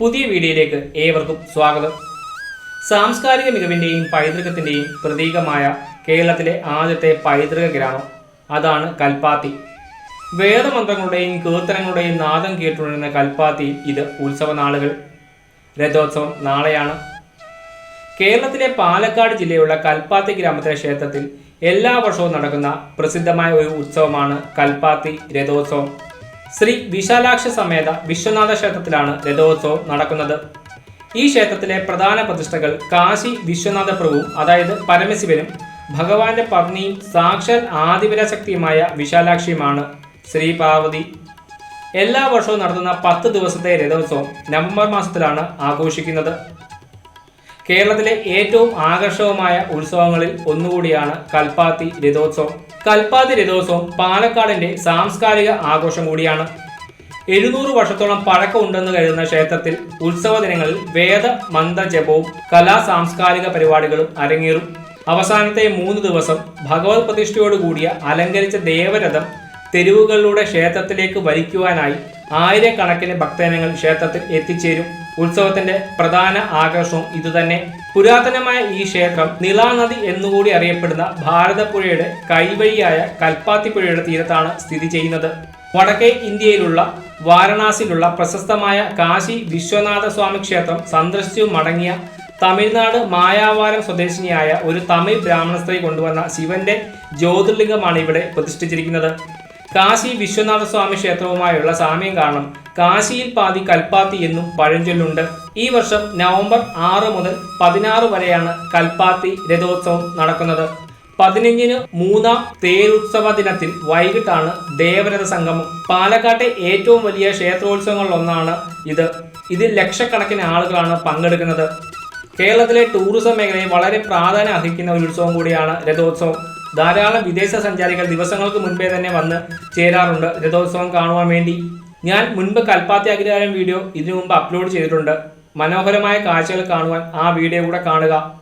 പുതിയ വീഡിയോയിലേക്ക് ഏവർക്കും സ്വാഗതം. സാംസ്കാരിക മികവിന്റെയും പൈതൃകത്തിന്റെയും പ്രതീകമായ കേരളത്തിലെ ആദ്യത്തെ പൈതൃക ഗ്രാമം അതാണ് കൽപ്പാത്തി. വേദമന്ത്രങ്ങളുടെയും കീർത്തനങ്ങളുടെയും നാദം കേട്ടുണരുന്ന കൽപ്പാത്തിയിൽ ഇത് ഉത്സവ നാളുകൾ രഥോത്സവം നാളെയാണ്. കേരളത്തിലെ പാലക്കാട് ജില്ലയുള്ള കൽപ്പാത്തി ഗ്രാമത്തിലെ ക്ഷേത്രത്തിൽ എല്ലാ വർഷവും നടക്കുന്ന പ്രസിദ്ധമായ ഒരു ഉത്സവമാണ് കൽപ്പാത്തി രഥോത്സവം. ശ്രീ വിശാലാക്ഷ സമേത വിശ്വനാഥ ക്ഷേത്രത്തിലാണ് രഥോത്സവം നടക്കുന്നത്. ഈ ക്ഷേത്രത്തിലെ പ്രധാന പ്രതിഷ്ഠകൾ കാശി വിശ്വനാഥ പ്രഭു അതായത് പരമശിവനും ഭഗവാന്റെ പത്നിയും സാക്ഷാൽ ആദിപരാശക്തിയുമായ വിശാലാക്ഷിയുമാണ് ശ്രീ പാർവതി. എല്ലാ വർഷവും നടത്തുന്ന പത്ത് ദിവസത്തെ രഥോത്സവം നവംബർ മാസത്തിലാണ് ആഘോഷിക്കുന്നത്. കേരളത്തിലെ ഏറ്റവും ആകർഷകമായ ഉത്സവങ്ങളിൽ ഒന്നുകൂടിയാണ് കൽപ്പാത്തി രഥോത്സവം. കൽപ്പാത്തി രഥോത്സവം പാലക്കാടിന്റെ സാംസ്കാരിക ആഘോഷം കൂടിയാണ്. എഴുന്നൂറ് വർഷത്തോളം പഴക്കമുണ്ടെന്ന് കരുതുന്ന ക്ഷേത്രത്തിൽ ഉത്സവ ദിനങ്ങളിൽ വേദ മന്ത്ര ജപവും കലാ സാംസ്കാരിക പരിപാടികളും അരങ്ങേറും. അവസാനത്തെ മൂന്ന് ദിവസം ഭഗവത് പ്രതിഷ്ഠയോടുകൂടിയ അലങ്കരിച്ച ദേവരഥം തെരുവുകളിലൂടെ ക്ഷേത്രത്തിലേക്ക് വലിക്കുവാനായി ആയിരക്കണക്കിന് ഭക്തജനങ്ങൾ ക്ഷേത്രത്തിൽ എത്തിച്ചേരും. ഉത്സവത്തിന്റെ പ്രധാന ആകർഷണം ഇതുതന്നെ. പുരാതനമായ ഈ ക്ഷേത്രം നിളാനദി എന്നുകൂടി അറിയപ്പെടുന്ന ഭാരതപ്പുഴയുടെ കൈവഴിയായ കൽപ്പാത്തിപ്പുഴയുടെ തീരത്താണ് സ്ഥിതി ചെയ്യുന്നത്. വടക്കേ ഇന്ത്യയിലുള്ള വാരണാസിയിലുള്ള പ്രശസ്തമായ കാശി വിശ്വനാഥ സ്വാമി ക്ഷേത്രം സന്ദർശിച്ചു മടങ്ങിയ തമിഴ്നാട് മായാവാരം സ്വദേശിനിയായ ഒരു തമിഴ് ബ്രാഹ്മണ സ്ത്രീ കൊണ്ടുവന്ന ശിവന്റെ ജ്യോതിർലിംഗമാണ് ഇവിടെ പ്രതിഷ്ഠിച്ചിരിക്കുന്നത്. കാശി വിശ്വനാഥ സ്വാമി ക്ഷേത്രവുമായുള്ള സാമ്യം കാരണം കാശിയിൽ പാതി കൽപ്പാത്തി എന്നും പഴഞ്ചൊല്ലുണ്ട്. ഈ വർഷം നവംബർ ആറ് മുതൽ പതിനാറ് വരെയാണ് കൽപ്പാത്തി രഥോത്സവം നടക്കുന്നത്. പതിനഞ്ചിന് മൂന്നാം തേരുത്സവ ദിനത്തിൽ വൈകിട്ടാണ് ദേവരഥ സംഗമം. പാലക്കാട്ടെ ഏറ്റവും വലിയ ക്ഷേത്രോത്സവങ്ങളിലൊന്നാണ് ഇത്. ഇതിൽ ലക്ഷക്കണക്കിന് ആളുകളാണ് പങ്കെടുക്കുന്നത്. കേരളത്തിലെ ടൂറിസം മേഖലയെ വളരെ പ്രാധാന്യം അർഹിക്കുന്ന ഒരു ഉത്സവം കൂടിയാണ് രഥോത്സവം. ധാരാളം വിദേശ സഞ്ചാരികൾ ദിവസങ്ങൾക്ക് മുൻപേ തന്നെ വന്ന് ചേരാറുണ്ട്. രഥോത്സവം കാണുവാൻ വേണ്ടി. ഞാൻ മുൻപ് കൽപ്പാത്തി അഗ്രഹാരം വീഡിയോ ഇതിനു മുമ്പ് അപ്ലോഡ് ചെയ്തിട്ടുണ്ട്. മനോഹരമായ കാഴ്ചകൾ കാണുവാൻ ആ വീഡിയോ കൂടെ കാണുക.